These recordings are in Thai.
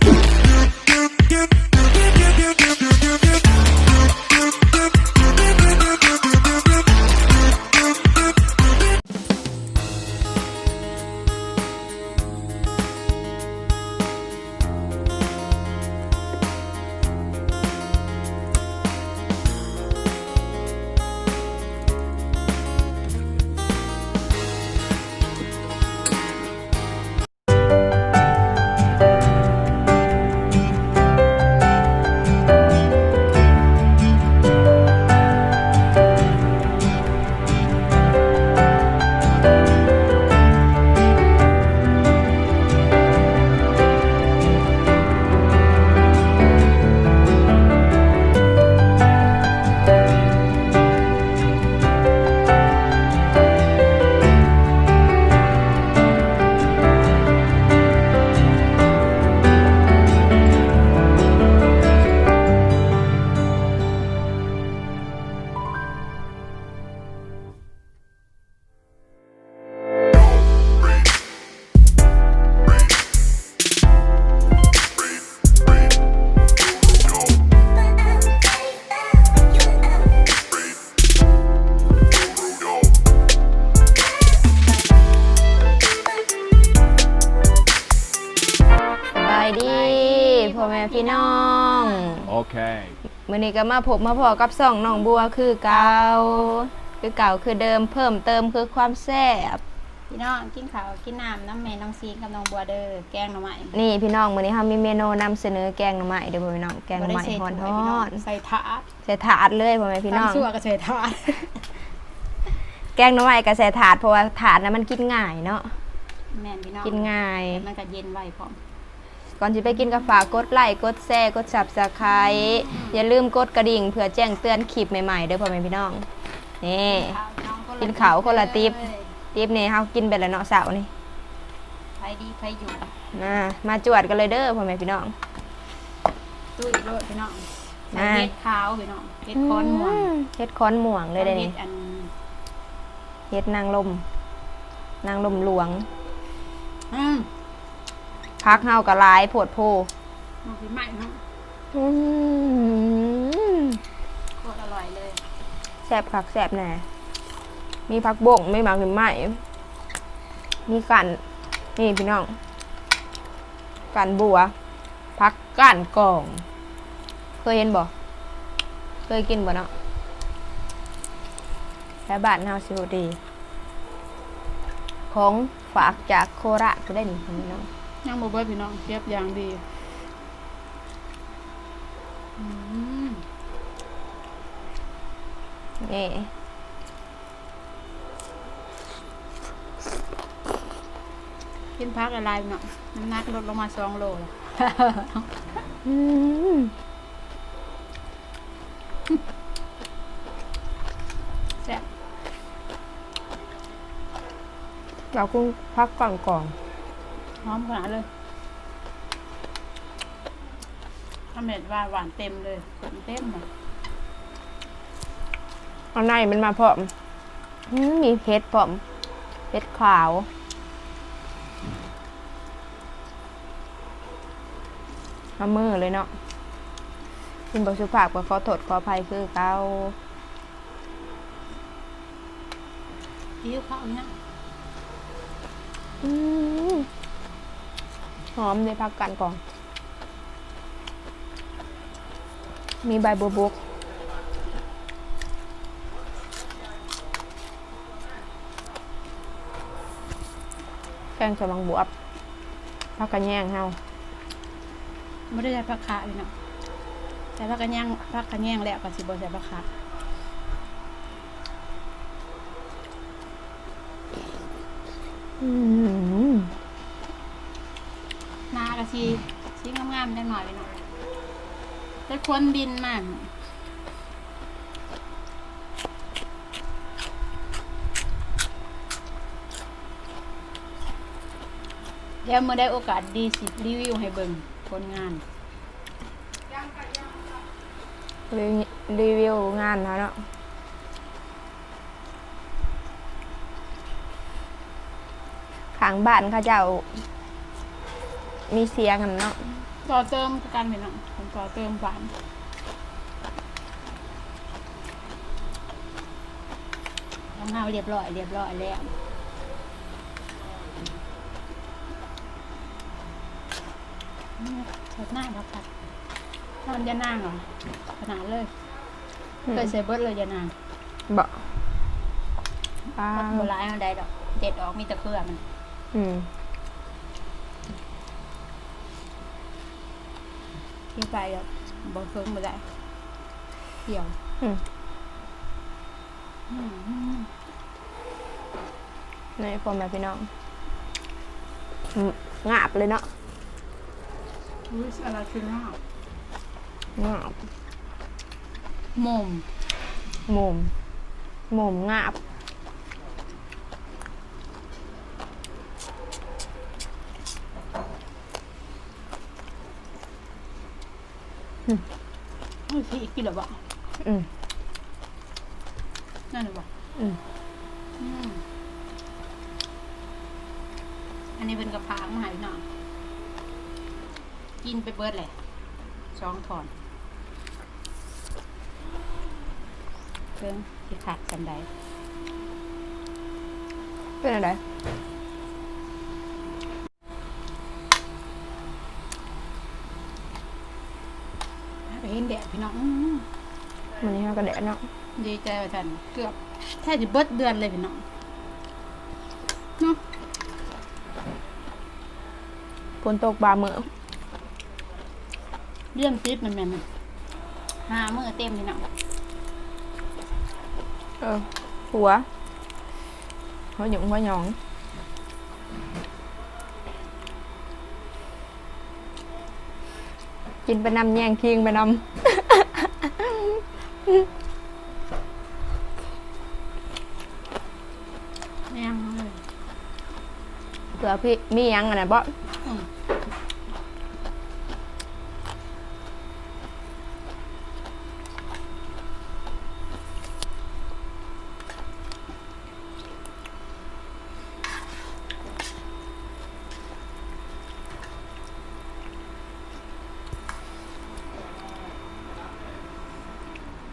Thank you. อแม่พี่น้อง Okay. มื้อนี้ก็มาพบมาพอกับส่องน้องบัวคือเก่าคือเก่าคือเดิมเพิ่มเติมคือความแซ่บพี่น้องกินข้าวกินน้ำน้ำแม่น้องซีนกับน้องบัวเด้อแกงหน่อไม้นี่พี่น้องมื้อนี้เฮามีเมนูนำเสนอแกงหน่อไม้เด้อพ่อแม่พี่น้องแกงหน่อไม้บ่ฮ้ได้ใส่ถ้วยพี่น้อองนใส่ถาดๆใส่ถาดเลยพ่อแม่พี่น้องตำซั่วก็ใส่ถาดแกงหน่อไม้ก็ใส่ถาดเพราะว่าถาดนั้นมันกินง่ายเนาะแม่นพี่น้องกินง่ายมันก็เย็นไวพร้อม ก่อนที่ไปกินก็ฝากกดไลค์กดแชร์กด Subscribe อย่าลืมกดกระดิ่งเพื่อแจ้งเตือนคลิปใหม่ๆเด้อพ่อแม่พี่น้องนี่ข้าวน้องละกินข้าวคนละติ๊บเลยทิปนี้เฮากินไปแล้วเนาะเสาร์นี่ไผดีไผอยู่มามาจวดกันเลยเด้อพ่อแม่พี่น้องตู้โลดพี่น้องใส่อ่าเห็ดขาวพี่น้องเห็ดคอนม่วงเฮ็ดค้อนม่วงเลยได้อเห็นี่ดอันเฮ็ดนางลมนางลมหลวง อืม พักเฮาก็หลายโพดโพน้องพี่ใหม่เนาะอืมโคตรอร่อยเลยแซ่บคักแซ่บแน่มีผักบ่งไม่หมักหรือไม่มีกันนี่พี่น้องกันบัวพักก้านกอง เคยเห็นบ่เคยกินบ่เนาะแล้วบ้านเฮาสิโหดี ของฝากจากโคราชก็ได้นี่พี่น้อง ยังบ่เบิดพี่น้องเก็บอย่างดีอืมนี่กินพักอะไรพี่น้องน้ำหนักลดลงมาสองโลแล้วอืมแซ่บเราคุ้งพักก่อนก่อน หอมขนาดเลยข้าวเม็ดว่าหวานเต็มเลยขมเต็มเลยเอาในมันมาพร้อมอืมมีเพชรพร้อมเพชรขาวมามือเลยเนาะกินบสุภาพก็ขอโทษขออภัยคือเก้าคิ้วข้าวนี่นะอืม หอมเลยพักกันก่อน มีใบบัวบุกแกงสมังบวบพักกันแย่งเฮาไม่ได้ใส่ผักขาพี่น้องใส่ผักกระย่างผักกระย่างแล้วก็สิบ่ใส่ผักขาอืมนากะสิชิ้นงามๆได้หน่อยพี่น้องแต่คนดินมากเดี๋ยวเมื่อได้โอกาสดีสิรีวิวให้เบิ่งผลงาน รีวิรีวิวงานแล้วเนาะขางบ้านเขาเจ้า มีเสียงกันเนาะต่อเติมกันพี่น้องผมต่อเติมหวานทำข้าวเรียบร้อยเรียบร้อยแล้วอืมสดหน้าครับค่ะทำยานางเหรอขนาดเลยเคยใส่เบิร์ดเลยยานางบ่ปลามันโบราณเอาได้ดอกเด็ดออกมีแตะเครือมัน อืม ที่ไปแล้วบนเฟิงมาได้เกี่ยวอืมอืมนี่พ่อแม่พี่น้องอืมงาบเลยเนาะอุ้ยอะไรคือหน้างาบมมหมุมหมุมงาบ อุ้ยพี่กินหรอบ่อืมนั่นหรอบ่อืมอืมอันนี้เป็นกระเพรามาใหายหน่อยกินไปเบิดเลยสองถอนเพิ่งที่ขาดสันไดเป็นอะไร เห็นแดดพี่น้องอื้อมันนี่เราก็แดดเนาะดีใจว่าท่านเกือบแทบจะเบิดเดือนเลยพี่น้องเนาะฝนตกบาเมือเรื่องติดมันแม่นมันหามือเต็มพี่น้องเออหัวหัวหยงหัวหยอง กินไปนำแย่งคิงไปนแม่งเลยำเผื่อพี่มีหยังอะนะบ่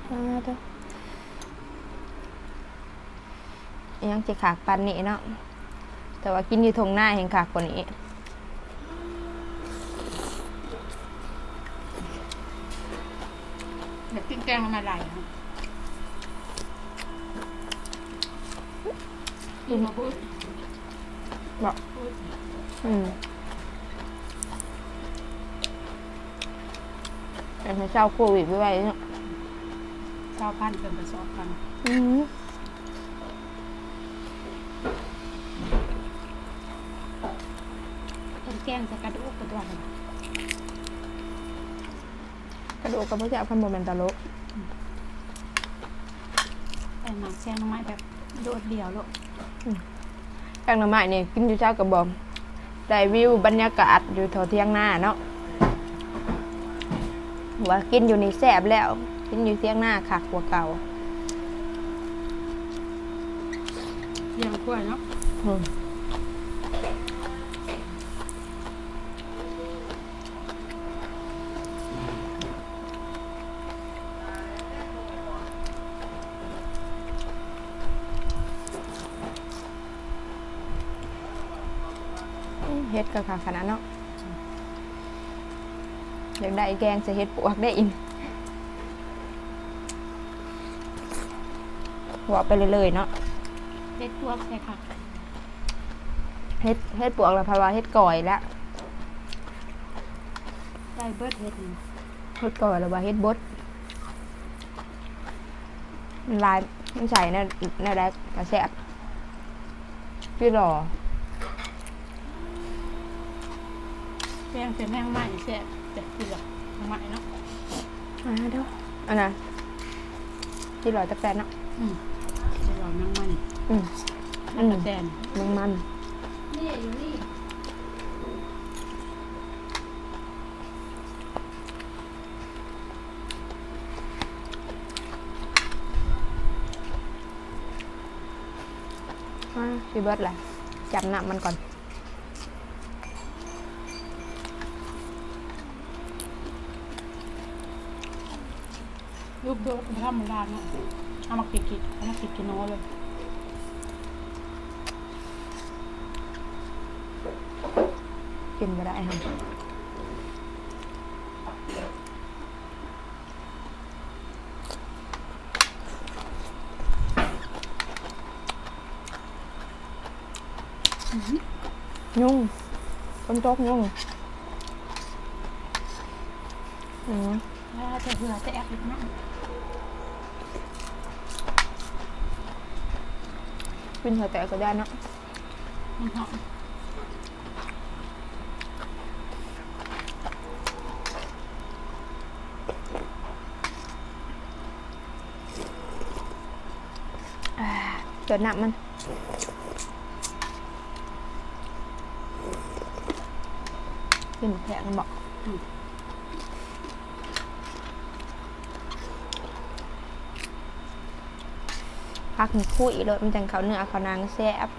อืมอิหยังจะขากปันนี่เนาะ แต่ว่ากินอยู่ทงหน้าเห็นขากกว่านี้เดี๋ยวกินแกงมาไหลครับกินมาพูดบ่พูดอืมแต่ถ้าเช้าโควิดไปไว้เนาะ เก้าพันเป็นกระสอบกันอืมเป็นแกงใส่กระดูกกระตัวกันกระดูกกับพระเจ้าพันโมเมนตาโลกแต่หมักแช่น้ำไม้แบบโดดเดี่ยวลูกแกงหน่อไม้นี่กินอยู่เช้ากับบอมได้วิวบรรยากาศอยู่แถวเที่ยงหน้าเนาะว่ากินอยู่ในแสบแล้ว กินอยู่เที่ยงหน้าคักกว่าเก่าเลี้ยงกล้วยเนาะอืมเฮ็ดกับขาขนาดเนาะอยากได้แกงจะเฮ็ดปวกได้อิน หัวไปเลยๆเนาะเล็ดตัวใส่ค่ะเฮ็ดเฮ็ดปวกแล้วเพราะว่าเฮ็ดก่อยแล้วได้เบิดเฮ็ดนี่เฮ็ดก่อยแล้วว่าเฮ็ดบดมันลายมันใส่ในในแรกกระแสบพี่รอแกงใส่แมงไม้แซ่บแต่เกลือแมงไม้เนาะอ่าเด้ออันน่ะพี่รอตะแปนเนาะอืม อืมอันแดนมันมันนี่อยู่นี่ฮะพี่เบิร์ดแหละจับหนักมันก่อนรูปโดธรรมดาเนาะเอามากิดกิเอามากิกินโนเลย กินไม่ได้ค่ะยุ่งต้นจกยุ่งอืมแล้วจะเหือจะแอบอีกนะ กินเถอะแต่ก็ได้เนอะ มันหอม อ่า เกิดหนักมัน กินแผงบอกพักหนึ่งคู่อีกเลยมันจังเขาเนื้อเขานางแซ่บ